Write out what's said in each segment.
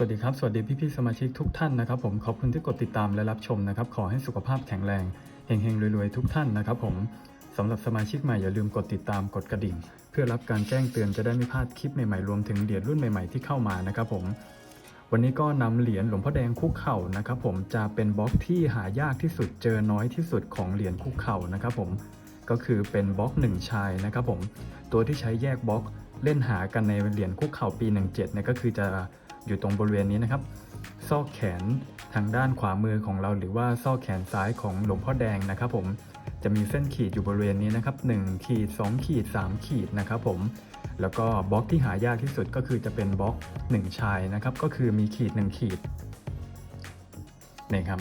สวัสดีครับ สวัสดีพี่ๆสมาชิกทุกท่านนะครับผมขอบคุณที่กดติดตามและรับชมนะครับ ขอให้สุขภาพแข็งแรงเฮงๆรวยๆทุกท่านนะครับผมสำหรับสมาชิกใหม่อย่าลืมกดติดตามกดกระดิ่ง เพื่อรับการแจ้งเตือนจะได้ไม่พลาดคลิปใหม่ๆรวมถึงเหรียญรุ่นใหม่ๆที่เข้ามานะครับผมวันนี้ก็นำเหรียญหลวงพ่อแดงคุกเข่านะครับผมจะเป็นบล็อกที่หายากที่สุดเจอน้อยที่สุดของเหรียญคุกเข่านะครับผมก็คือเป็นบล็อกหนึ่งชายนะครับผมตัวที่ใช้แยกบล็อกเล่นหากันในเหรียญคุกเข่าปี 17เนี่ยก็คือจะ อยู่ตรงบริเวณนี้นะครับ ซอกแขนทางด้านขวามือของเราหรือว่าซอกแขนซ้ายของหลวงพ่อแดงนะครับผมจะมีเส้นขีดอยู่บริเวณนี้นะครับ1ขีด2ขีด3ขีดนะครับผมแล้วก็บล็อกที่หายากที่สุดก็คือจะเป็นบล็อก 1 ชายนะครับ ก็คือมีขีด 1 ขีดนี่ครับ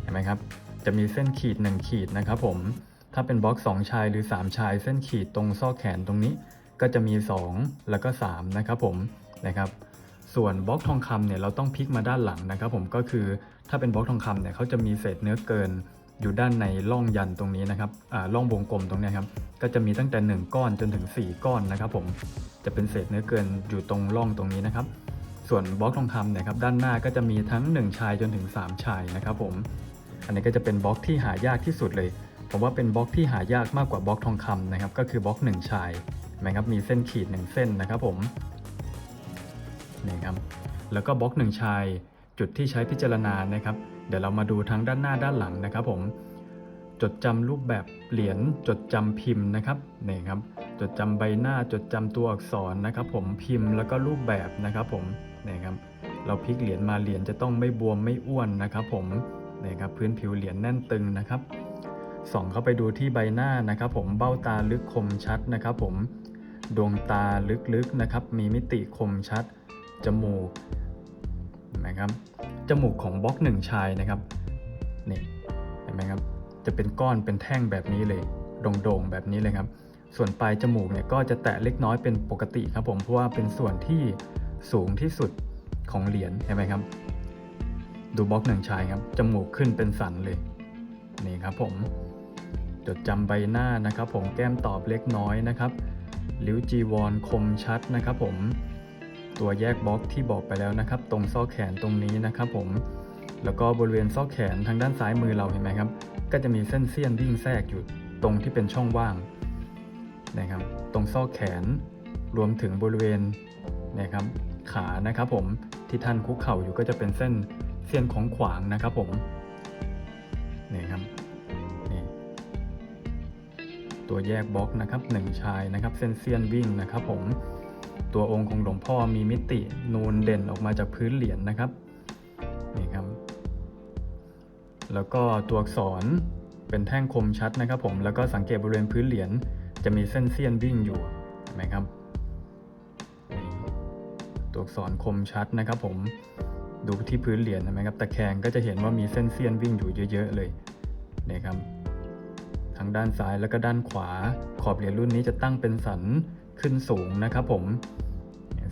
เห็นไหมครับ จะมีเส้นขีด 1 ขีดนะครับผมถ้าเป็นบล็อก 2 ชายหรือ 3 ชาย เส้นขีดตรงซอกแขนตรงนี้ ก็จะมี 2 แล้วก็ 3 นะครับผมนะครับ ส่วนบล็อกทองคำเนี่ยเราต้องพลิกมาด้านหลังนะครับผมก็คือถ้าเป็นบล็อกทองคำเนี่ยเขาจะมีเศษเนื้อเกินอยู่ด้านในร่องยันตรงนี้นะครับร่องวงกลมตรงนี้ครับก็จะมีตั้งแต่ 1 ก้อนจนถึง 4 ก้อนนะครับผมจะเป็นเศษเนื้อเกินอยู่ตรงร่องตรงนี้นะครับ ส่วนบล็อกทองคำเนี่ยครับด้านหน้าก็จะมีทั้ง 1 ชายจนถึง 3 ชายนะครับผมอันนี้ก็จะเป็นบล็อกที่หายากที่สุดเลยผมว่าเป็นบล็อกที่หายากมากกว่าบล็อกทองคำนะครับก็คือบล็อก 1 ชายนะครับมีเส้นขีด 1 เส้นนะครับผม นี่ครับแล้วก็บล็อกหนึ่งชายจุดที่ใช้พิจารณานะครับ เดี๋ยวเรามาดูทั้งด้านหน้าด้านหลังนะครับผมจดจำรูปแบบเหรียญจดจำพิมพ์นะครับนี่ครับจดจำใบหน้าจดจำตัวอักษรนะครับผมพิมพ์แล้วก็รูปแบบนะครับผมนี่ครับเราพลิกเหรียญมาเหรียญจะต้องไม่บวมไม่อ้วนนะครับผมนี่ครับพื้นผิวเหรียญแน่นตึงนะครับส่องเข้าไปดูที่ใบหน้านะครับผมเบ้าตาลึกคมชัดนะครับผมดวงตาลึกๆนะครับมีมิติคมชัด จมูกนะครับจมูกของบล็อกหนึ่งชายนะครับนี่เห็นไหมครับจะเป็นก้อนเป็นแท่งแบบนี้เลยโด่งๆแบบนี้เลยครับ ส่วนปลายจมูกเนี่ยก็จะแตะเล็กน้อยเป็นปกติครับผมเพราะว่าเป็นส่วนที่สูงที่สุดของเหรียญเห็นไหมครับ ดูบล็อกหนึ่งชายครับจมูกขึ้นเป็นสันเลยนี่ครับผมจดจำใบหน้านะครับ ผมแก้มตอบเล็กน้อยนะครับ ลิ้วจีวรคมชัดนะครับ ผม ตัวแยกบล็อกที่บอกไปแล้วนะครับ ตรงซอกแขนตรงนี้นะครับผม แล้วก็บริเวณซอกแขนทางด้านซ้ายมือเราเห็นไหมครับ ก็จะมีเส้นเสี้ยนวิ่งแทรกอยู่ตรงที่เป็นช่องว่างนะครับ ตรงซอกแขนรวมถึงบริเวณนะครับขานะครับผมที่ท่านคุกเข่าอยู่ก็จะเป็นเส้นเสี้ยนของขวางนะครับผมนี่ครับนี่ตัวแยกบล็อกนะครับหนึ่งชายนะครับ เส้นเสี้ยนวิ่งนะครับผม ตัวองค์ของหลวงพ่อมีมิตินูนเด่นออกมาจากพื้นเหรียญนนะครับนี่ครับ แล้วก็ตัวอักษรเป็นแท่งคมชัดนะครับ ผมแล้วก็สังเกตบริเวณพื้นเหรียญจะมีเส้นเสี้ยนวิ่งอยู่เห็นไหมครับตัวอักษรคมชัดนะครับ ผมดูที่พื้นเหรียญเห็นไหมครับตะแคงก็จะเห็นว่ามีเส้นเสี้ยนวิ่งอยู่เยอะๆเลยนี่ครับทั้งด้านซ้ายแล้วก็ด้านขวา ขอบเหรียญรุ่นนี้จะตั้งเป็นสันขึ้นสูงนะครับผม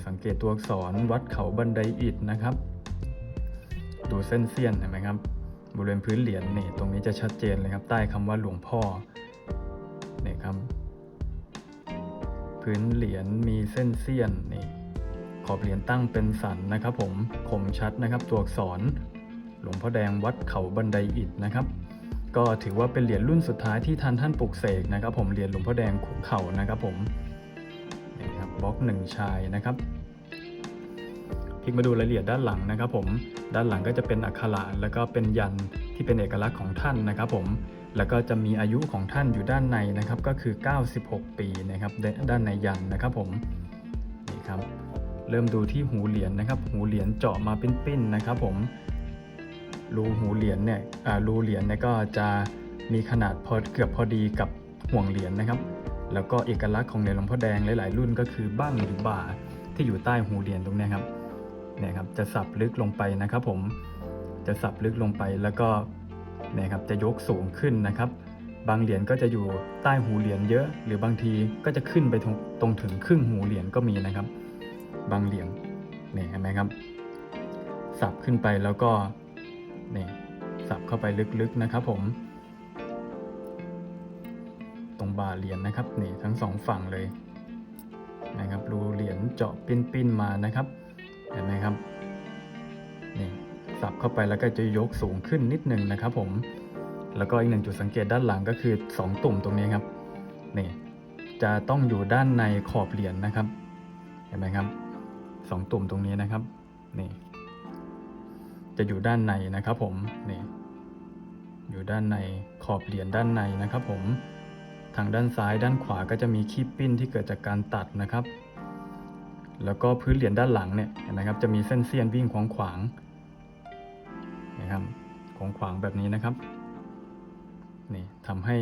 สังเกตตัวอักษรวัดเขาบันไดอิฐนะครับ ดูเส้นเสี้ยนเห็นไหมครับ บริเวณพื้นเหรียญนี่ตรงนี้จะชัดเจนเลยครับใต้คำว่าหลวงพ่อนี่ครับ พื้นเหรียญมีเส้นเสี้ยนนี่ขอบเหรียญตั้งเป็นสันนะครับผมคมชัดนะครับ ตัวอักษร หลวงพ่อแดงวัดเขาบันไดอิฐนะครับ ก็ถือว่าเป็นเหรียญรุ่นสุดท้ายที่ทันท่านปลุกเสกนะครับ ผมเหรียญหลวงพ่อแดงคุกเข่านะครับผม บล็อกหนึ่งชายนะครับพลิกมาดูรายละเอียดด้านหลังนะครับ ผม ด้านหลังก็จะเป็นอักขระแล้วก็เป็นยันที่เป็นเอกลักษณ์ของท่านนะครับ ผม แล้วก็จะมีอายุของท่านอยู่ด้านในนะครับ ก็คือ 96 ปีนะครับ ด้านในยันนะครับ ผม นี่ครับ เริ่มดูที่หูเหรียญนะครับ หูเหรียญเจาะมาเป็นปิ้นๆนะครับ ผม รูหูเหรียญเนี่ยรูเหรียญเนี่ยก็จะมีขนาดพอเกือบพอดีกับห่วงเหรียญนะครับ แล้วก็เอกลักษณ์ของเหรียญหลวงพ่อแดงหลายๆรุ่นก็คือบ้างหรือบ่าที่อยู่ใต้หูเหรียญตรงนี้ครับเนี่ยครับจะสับลึกลงไปนะครับ ผมจะสับลึกลงไปแล้วก็เนี่ยครับจะยกสูงขึ้นนะครับ บางเหรียญก็จะอยู่ใต้หูเหรียญเยอะ หรือบางทีก็จะขึ้นไปตรงตรงถึงครึ่งหูเหรียญก็มีนะครับ บางเหรียญเนี่ยเห็นไหมครับ สับขึ้นไปแล้วก็เนี่ยสับเข้าไปลึกๆนะครับ ผม บาเหรียญนะครับนี่ทั้งสองฝั่งเลยนะครับรูเหรียญเจาะปิ้นๆมานะครับเห็นไหมครับนี่สับเข้าไปแล้วก็จะยกสูงขึ้นนิดนึงนะครับ ผม แล้วก็อีกหนึ่งจุดสังเกตด้านหลังก็คือ 2 ตุ่มตรงนี้ครับนี่จะต้องอยู่ด้านในขอบเหรียญนะครับ เห็นไหมครับสองตุ่มตรงนี้นะครับนี่จะอยู่ด้านในนะครับ ผมนี่อยู่ด้านในขอบเหรียญด้านในนะครับ ผม ทางด้านซ้ายด้านขวาก็จะมีคีบปิ้นที่เกิดจากการตัดนะครับ แล้วก็พื้นเหรียญด้านหลังเนี่ยเห็นไหมครับจะมีเส้นเสี้ยนวิ่งขวางขวางๆนะครับขวางขวางๆแบบนี้นะครับนี่ทำให้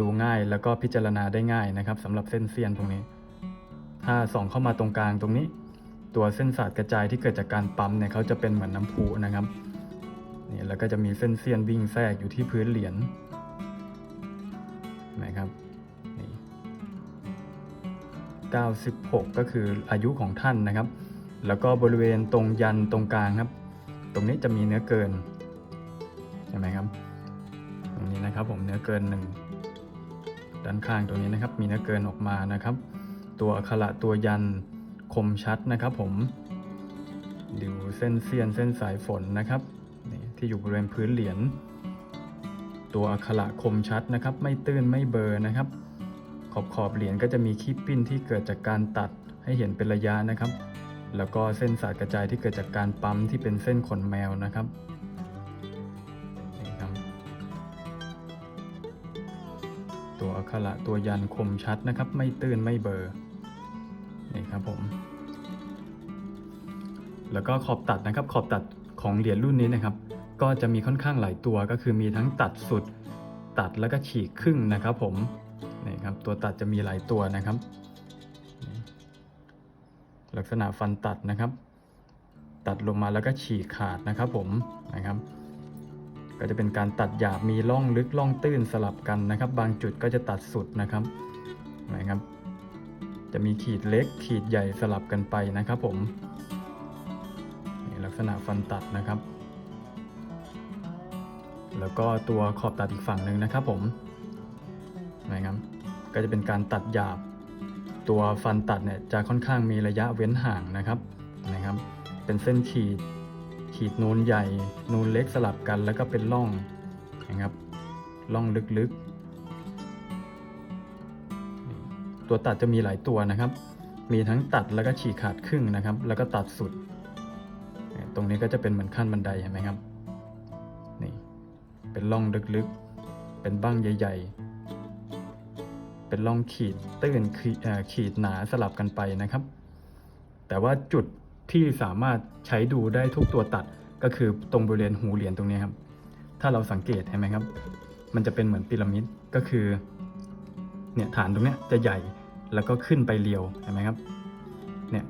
ดูง่ายแล้วก็พิจารณาได้ง่ายนะครับสำหรับเส้นเสี้ยนตรงนี้ ถ้าส่องเข้ามาตรงกลางตรงนี้ ตัวเส้นสาดกระจายที่เกิดจากการปั๊มเนี่ยเขาจะเป็นเหมือนน้ำพุนะครับนี่แล้วก็จะมีเส้นเสี้ยนวิ่งแทรกอยู่ที่พื้นเหรียญ 96 ก็คืออายุของท่านนะครับ แล้วก็บริเวณตรงยันตรงกลางครับ ตรงนี้จะมีเนื้อเกินใช่ไหมครับ ตรงนี้นะครับผมเนื้อเกินหนึ่งด้านข้างตรงนี้นะครับ มีเนื้อเกินออกมานะครับ ตัวอักขระตัวยันคมชัดนะครับ ผมดูเส้นเสียนเส้นสายฝนนะครับที่อยู่บริเวณพื้นเหรียญตัวอักขระคมชัดนะครับ ไม่ตื้นไม่เบอร์นะครับ ขอบขอบเหรียญก็จะมีคีบปิ้นที่เกิดจากการตัดให้เห็นเป็นระยะนะครับ แล้วก็เส้นสายกระจายที่เกิดจากการปั๊มที่เป็นเส้นขนแมวนะครับนี่ครับตัวอักขระตัวยันคมชัดนะครับ ไม่ตื้นไม่เบอร์นี่ครับผม แล้วก็ขอบตัดนะครับ ขอบตัดของเหรียญรุ่นนี้นะครับ ก็จะมีค่อนข้างหลายตัวก็คือมีทั้งตัดสุด ตัดแล้วก็ฉีกครึ่งนะครับผม นี่ครับตัวตัดจะมีหลายตัวนะครับ ลักษณะฟันตัดนะครับ ตัดลงมาแล้วก็ฉีกขาดนะครับผมนะครับ ก็จะเป็นการตัดหยาบมีร่องลึกร่องตื้นสลับกันนะครับ บางจุดก็จะตัดสุดนะครับนะครับ จะมีขีดเล็กขีดใหญ่สลับกันไปนะครับ ผมนี่ลักษณะฟันตัดนะครับ แล้วก็ตัวขอบตัดอีกฝั่งหนึ่งนะครับผม นะครับก็จะเป็นการตัดหยาบ ตัวฟันตัดเนี่ยจะค่อนข้างมีระยะเว้นห่างนะครับนะครับ เป็นเส้นขีดขีดนูนใหญ่ นูนเล็กสลับกันแล้วก็เป็นร่องนะครับร่องลึกๆ ตัวตัดจะมีหลายตัวนะครับ มีทั้งตัดแล้วก็ฉีกขาดครึ่งนะครับ แล้วก็ตัดสุด ตรงนี้ก็จะเป็นเหมือนขั้นบันไดเห็นไหมครับนี่เป็นร่องลึกๆ เป็นบ้างใหญ่ ๆ เป็นร่องขีดตื้นขีดหนาสลับกันไปนะครับ แต่ว่าจุดที่สามารถใช้ดูได้ทุกตัวตัดก็คือตรงบริเวณหูเหรียญตรงนี้ครับ ถ้าเราสังเกตเห็นไหมครับ มันจะเป็นเหมือนพีระมิดก็คือเนี่ยฐานตรงนี้จะใหญ่แล้วก็ขึ้นไปเรียวเห็นไหมครับเนี่ย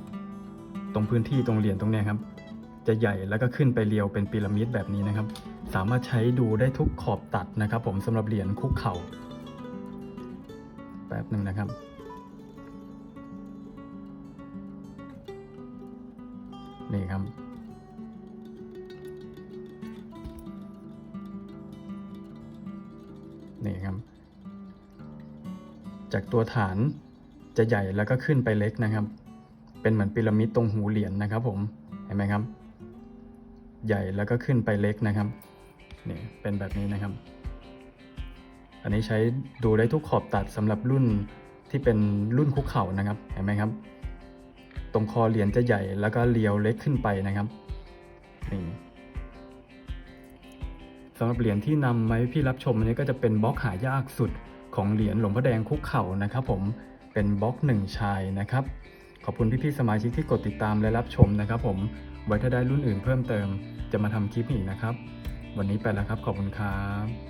ตรงพื้นที่ตรงเหรียญตรงนี้ครับ จะใหญ่แล้วก็ขึ้นไปเรียวเป็นพีระมิดแบบนี้นะครับ สามารถใช้ดูได้ทุกขอบตัดนะครับ ผมสำหรับเหรียญคุกเข่า แป๊บหนึ่งนะครับ นี่ครับ นี่ครับ จากตัวฐานจะใหญ่แล้วก็ขึ้นไปเล็กนะครับ เป็นเหมือนพีระมิดตรงหูเหรียญนะครับผม เห็นไหมครับ ใหญ่แล้วก็ขึ้นไปเล็กนะครับ นี่เป็นแบบนี้นะครับ อันนี้ใช้ดูได้ทุกขอบตัดสำหรับรุ่นที่เป็นรุ่นคุกเข่านะครับ เห็นไหมครับ ตรงคอเหรียญจะใหญ่แล้วก็เรียวเล็กขึ้นไปนะครับนี่สำหรับเหรียญที่นำมาให้พี่รับชมอันนี้ก็จะเป็นบล็อกหายากสุดของเหรียญหลวงพ่อแดงคุกเข่านะครับ ผมเป็นบล็อกหนึ่งชายนะครับ ขอบคุณพี่ๆสมาชิกที่กดติดตามและรับชมนะครับ ผมไว้ถ้าได้รุ่นอื่นเพิ่มเติม จะมาทำคลิปอีกนะครับ วันนี้ไปแล้วครับขอบคุณครับ